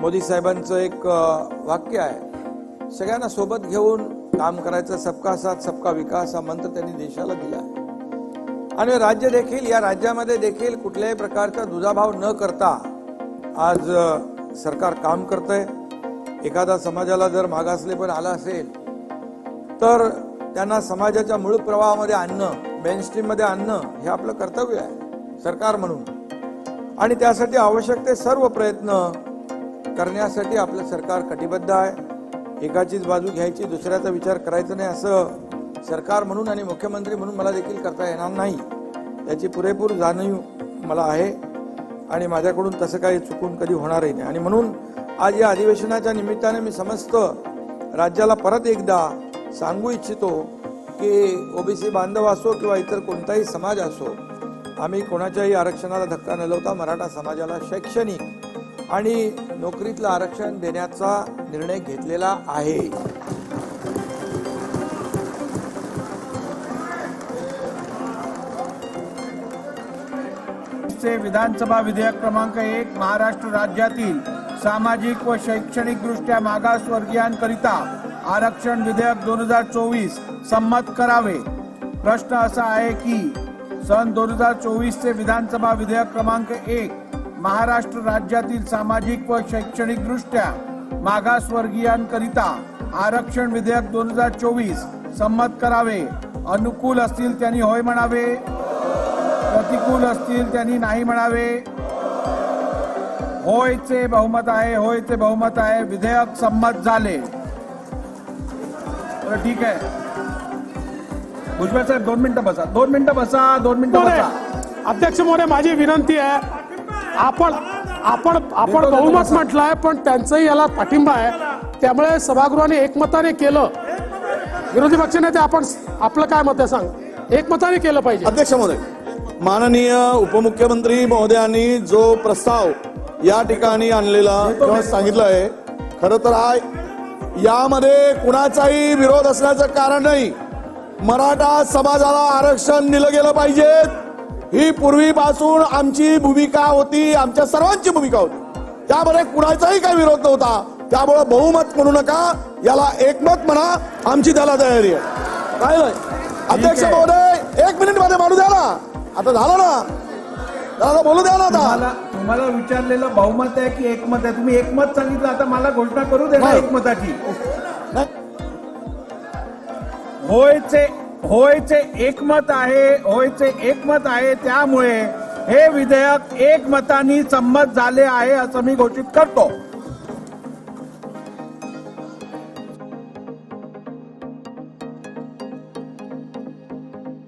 मोदी साहेबांचं एक वाक्य आहे. सगळ्यांना सोबत घेऊन काम करायचं सबका साथ सबका विकास हा मंत्र त्यांनी देशाला दिला आहे. आणि राज्य देखील या राज्यामध्ये देखील कुठल्याही प्रकारचा दुजाभाव न करता आज सरकार काम करतंय. एखादा समाजाला जर मागासले पण आला असेल तर त्यांना समाजाच्या मूळ प्रवाहामध्ये आणणं मेन आणणं हे आपलं कर्तव्य आहे सरकार म्हणून. आणि त्यासाठी आवश्यक ते सर्व प्रयत्न करण्यासाठी आपलं सरकार कटिबद्ध आहे. एकाचीच बाजू घ्यायची दुसऱ्याचा विचार करायचा नाही असं सरकार म्हणून आणि मुख्यमंत्री म्हणून मला देखील करता येणार नाही. याची पुरेपूर जाणीव मला आहे आणि माझ्याकडून तसं काही चुकून कधी होणारही नाही. आणि म्हणून आज या अधिवेशनाच्या निमित्ताने मी समस्त राज्याला परत एकदा सांगू इच्छितो की ओबीसी बांधव असो किंवा इतर कोणताही समाज असो आम्ही कोणाच्याही आरक्षणाला धक्का न लावता मराठा समाजाला शैक्षणिक आणि नोकरीतलं आरक्षण देण्याचा निर्णय घेतलेला आहे. विधानसभा विधेयक क्रमांक एक महाराष्ट्र राज्यातील सामाजिक व शैक्षणिक दृष्ट्या मागासवर्गीयांकरिता आरक्षण विधेयक दोन हजार चोवीस संमत करावे. प्रश्न असा आहे की सन दोन हजार चोवीसचे विधानसभा विधेयक क्रमांक एक महाराष्ट्र राज्यातील सामाजिक व शैक्षणिक दृष्ट्या मागासवर्गीयांकरिता आरक्षण विधेयक दोन हजार चोवीस संमत करावे. अनुकूल असतील त्यांनी होय म्हणावे. प्रतिकूल असतील त्यांनी नाही म्हणावे. होयचे बहुमत आहे होयचे बहुमत आहे विधेयक संमत झाले. बरं ठीक आहे. भुजबळ साहेब दोन मिनिटं बसा दोन मिनिटं बसा दोन मिनिटं बसा. अध्यक्ष महोदय माझी विनंती आहे आपण आपण आपण बहुमत म्हटलंय पण त्यांचंही याला पाठिंबा आहे. त्यामुळे सभागृहाने एकमताने केलं. विरोधी पक्षनेते आपण आपलं काय मत आहे सांग? एकमताने केलं पाहिजे. अध्यक्ष महोदय माननीय उपमुख्यमंत्री महोदयांनी जो प्रस्ताव या ठिकाणी आणलेला किंवा सांगितलं आहे खरं तर हा यामध्ये कुणाचाही विरोध असण्याचं कारण नाही. मराठा समाजाला आरक्षण दिलं गेलं पाहिजे. ही पूर्वीपासून आमची भूमिका होती आमच्या सर्वांची भूमिका होती. त्यामध्ये कुणाचाही काही विरोध नव्हता. त्यामुळे बहुमत म्हणू नका याला एकमत म्हणा आमची त्याला तयारी आहे. काय नाही? अध्यक्ष. महोदय एक मिनिटमध्ये मानू द्या ना. आता झालं ना? त्याला बोलू द्या ना आता. तुम्हाला विचारलेलं बहुमत आहे की एकमत आहे? तुम्ही एकमत सांगितलं आता मला घोषणा करू दे ना नाही. एकमताची. होयचे होयचे एकमत आहे होयचे एकमत आहे त्यामुळे हे विधेयक एकमताने संमत झाले आहे असं मी घोषित करतो.